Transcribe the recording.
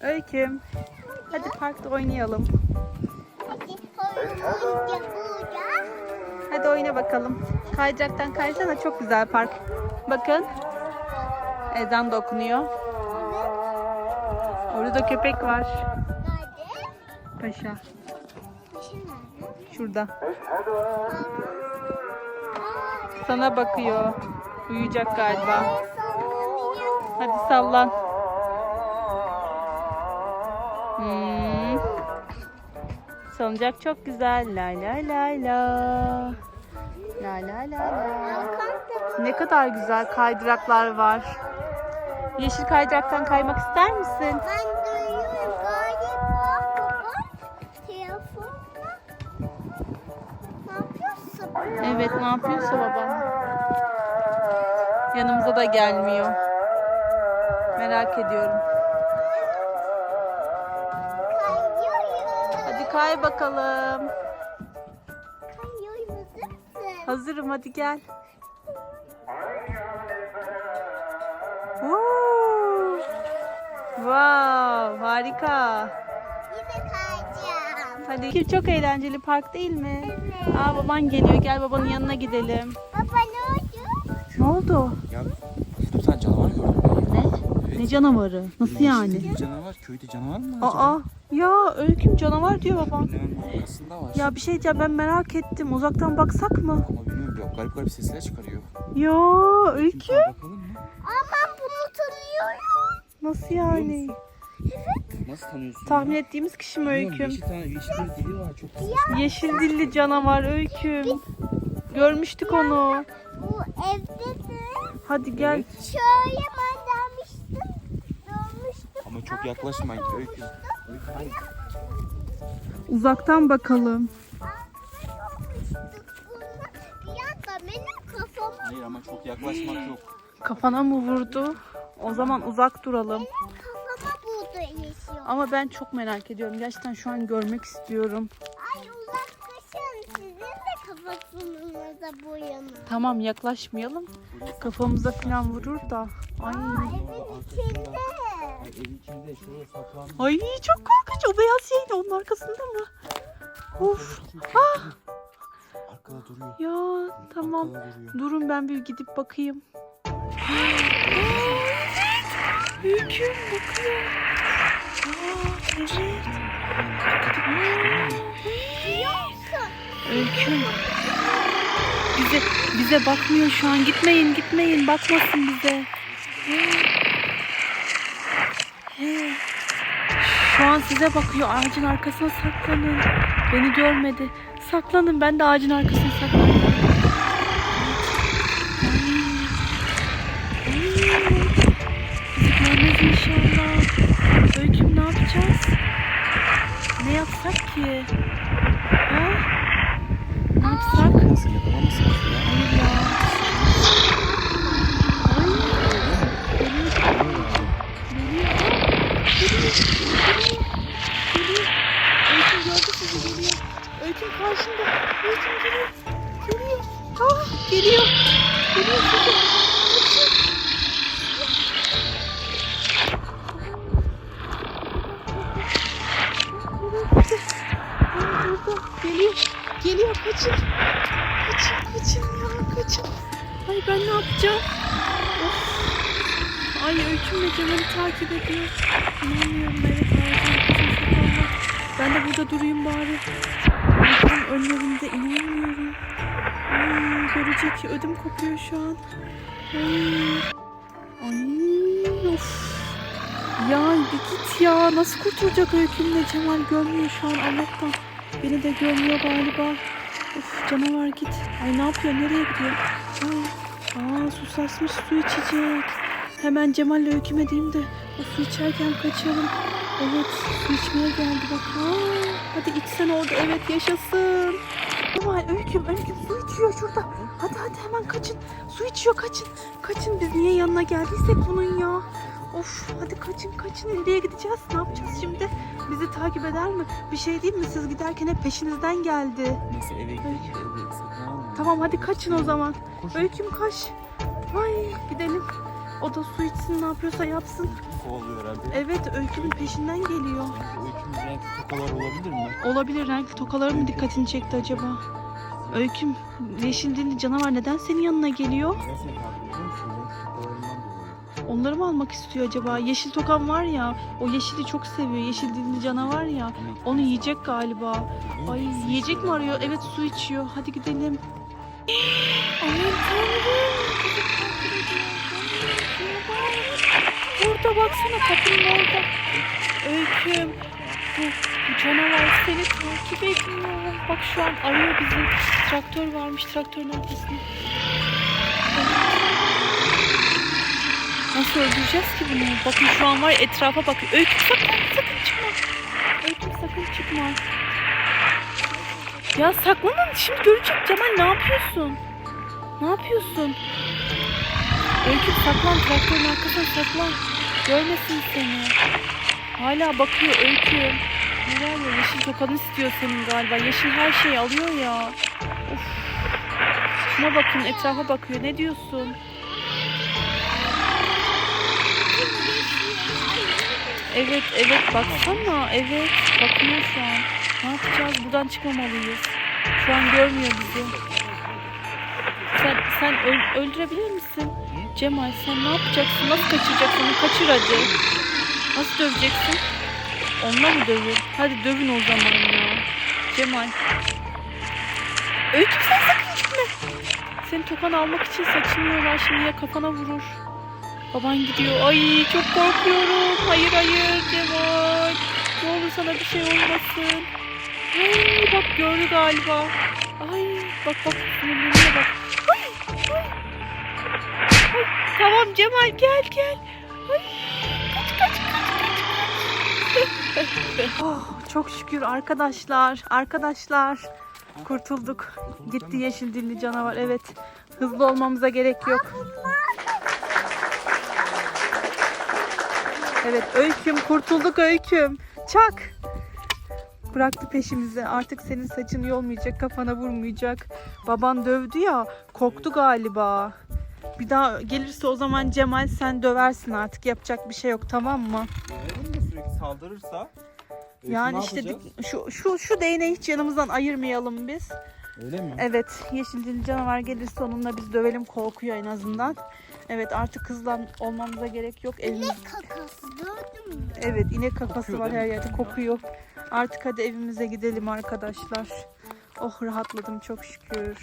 Öyküm. Hadi parkta oynayalım. Hadi oyna bakalım. Kaydıraktan kaysana çok güzel park. Bakın. Ezan da okunuyor. Orada da köpek var. Paşa. Şurada. Sana bakıyor. Uyuyacak galiba. Hadi sallan. Hmm. Salıncak çok güzel. La la la la. La la la la. Ne kadar güzel kaydıraklar var. Yeşil kaydıraktan kaymak ister misin? ben duyuyorum galiba baba telefonla ne yapıyorsun? Evet ne yapıyorsa babam. Yanımıza da gelmiyor. Merak ediyorum. Kay bakalım. Hazırım hadi gel. Woo! Wow, harika. Yine kayacağım. Hadi Kim çok eğlenceli park değil mi? Evet. Aa baban geliyor. Gel babanın yanına gidelim. Baba ne oldu? Ne oldu? Ya tane canavar gördüm ben ya. Ne? Canavarı? Nasıl yani? Canavar, köyde canavar mı var acaba? Aa ya öyküm canavar diyor babam. Arkasında var. Ya bir şey diyeceğim ben merak ettim. Uzaktan baksak mı? Ama bilmiyorum ya garip garip sesler çıkarıyor. Ya öykü. bakalım mı? Ben bunu tanıyorum. Nasıl yani? Nasıl tanıyorsun? Tahmin ya? ettiğimiz kişi mi Bilmiyorum, öyküm? Yeşil tane yeşil bir dili var çok güzel. Yeşil dilli canavar öyküm. Görmüştük onu. Bu evde de Hadi gel. Evet. şöyle ben. Ama çok yaklaşmayın öykü. Hayır. Uzaktan bakalım. Hayır ama çok yaklaşmak yok. Kafana mı vurdu? O zaman uzak duralım. Ama ben çok merak ediyorum. Gerçekten şu an görmek istiyorum. Ay uzaklaşın sizin de kafasınıza boyanın. Tamam yaklaşmayalım. Kafamıza falan vurur da. Ay. Evin içinde. Ay, içinde çok korkunç. O beyaz şey ne? Onun arkasında mı? Of. Arkada duruyor. Ya tamam. Arkada duruyor. Durun ben bir gidip bakayım. Öyküm bakıyor. Aa, evet. Öyküm. Bize, bize bakmıyor şu an. Gitmeyin gitmeyin. Bakmasın bize. He. Şu an size bakıyor. Ağacın arkasına saklanın. Beni görmedi. Saklanın. Ben de ağacın arkasına saklandım. Bizi inşallah. Öyküm ne yapacağız? Ne yapsak ki? Kaçın. Kaçın. Kaçın ya. Kaçın. Ay ben ne yapacağım? Of. Ay öykümle Cemal'i takip ediyor. İnanmıyorum evet saklanmak. Ben de burada durayım bari. Öykümün önlerinde inanmıyorum. Ay görecek ödüm kopuyor şu an. Ay. Ay of. Ya bir git ya. Nasıl kurtulacak öykümle Cemal görmüyor şu an Allah'tan. Beni de görmüyor galiba. Of canavar git. Ay ne yapıyor? Nereye gidiyor? Ay, aa susasmış su içecek. Hemen Cemal'le öyküme diyeyim de o su içerken kaçalım. Evet su içmeye geldi bak. Aa, hadi içsen orada evet yaşasın. Cemal öyküm öyküm su içiyor şurada. Hadi hadi hemen kaçın. Su içiyor kaçın. Kaçın biz niye yanına geldiysek bunun ya. Of hadi kaçın kaçın nereye gideceğiz ne yapacağız şimdi bizi takip eder mi bir şey değil mi siz giderken hep peşinizden geldi Neyse eve gidelim. Tamam hadi kaçın o zaman Koş. öyküm kaç ay gidelim o da su içsin ne yapıyorsa yapsın kovalıyor herhalde. Evet öykünün peşinden geliyor. Öykümüz renkli tokalar olabilir mi? Olabilir renkli tokaları mı dikkatini çekti acaba? Öyküm yeşil dilli canavar neden senin yanına geliyor? Seni takip dolayı. Onları mı almak istiyor acaba? Yeşil tokam var ya o yeşili çok seviyor. Yeşil dilli canavar ya. Onu yiyecek galiba. Ay yiyecek mi arıyor? Evet su içiyor. Hadi gidelim. Aman. Burada baksana kapının orada. Öyküm. Bu, bu canavar seni takip ediyor. Bak şu an arıyor bizi. Traktör varmış traktörün arkasında. Öldüreceğiz ki bunu? Bakın şu an var etrafa bakıyor. Öyküm sakın sakın çıkma. Öyküm sakın çıkma. Ya saklanın şimdi görecek Cemal ne yapıyorsun? Ne yapıyorsun? Öyküm saklan traktörün arkasına saklan. Görmesin seni. Hala bakıyor Öyküm. Ne var ya yeşil tokanı istiyor senin galiba. Yeşil her şeyi alıyor ya. Of. Şuna bakın etrafa bakıyor. Ne diyorsun? Evet evet baksana evet bakıyor şu an. Ne yapacağız buradan çıkmamalıyız. Şu an görmüyor bizi. Sen sen öl- öldürebilir misin? Cemal sen ne yapacaksın? Nasıl kaçıracaksın? Kaçır hadi. Nasıl döveceksin? Onunla mı dövün? Hadi dövün o zaman ya. Cemal. Öykü sen sakın gitme. Seni tokan almak için saçını yorar şimdi ya kafana vurur. Baban gidiyor. Ay çok korkuyorum. Hayır hayır Cemal. Ne olur sana bir şey olmasın. Ay bak gördü galiba. Ay bak bak sinirleniyor bak. Ay, ay. Ay, tamam Cemal gel gel. Ay, kaç kaç kaç kaç. oh, çok şükür arkadaşlar. Arkadaşlar. Kurtulduk. Gitti yeşil dilli canavar. Evet. Hızlı olmamıza gerek yok. Evet öyküm kurtulduk öyküm. Çak. Bıraktı peşimizi. Artık senin saçın yolmayacak, kafana vurmayacak. Baban dövdü ya, korktu galiba. Bir daha gelirse o zaman Cemal sen döversin artık. Yapacak bir şey yok tamam mı? Döverim sürekli saldırırsa. Öykü Yani işte şu şu şu değneği hiç yanımızdan ayırmayalım biz. Öyle mi? Evet, yeşil dilli canavar gelirse onunla biz dövelim korkuyor en azından. Evet artık hızlan olmamıza gerek yok. Elimiz Kakası gördün mü? Evet inek kakası Kokuyor var her yerde kokuyor. Artık hadi evimize gidelim arkadaşlar. Oh rahatladım çok şükür.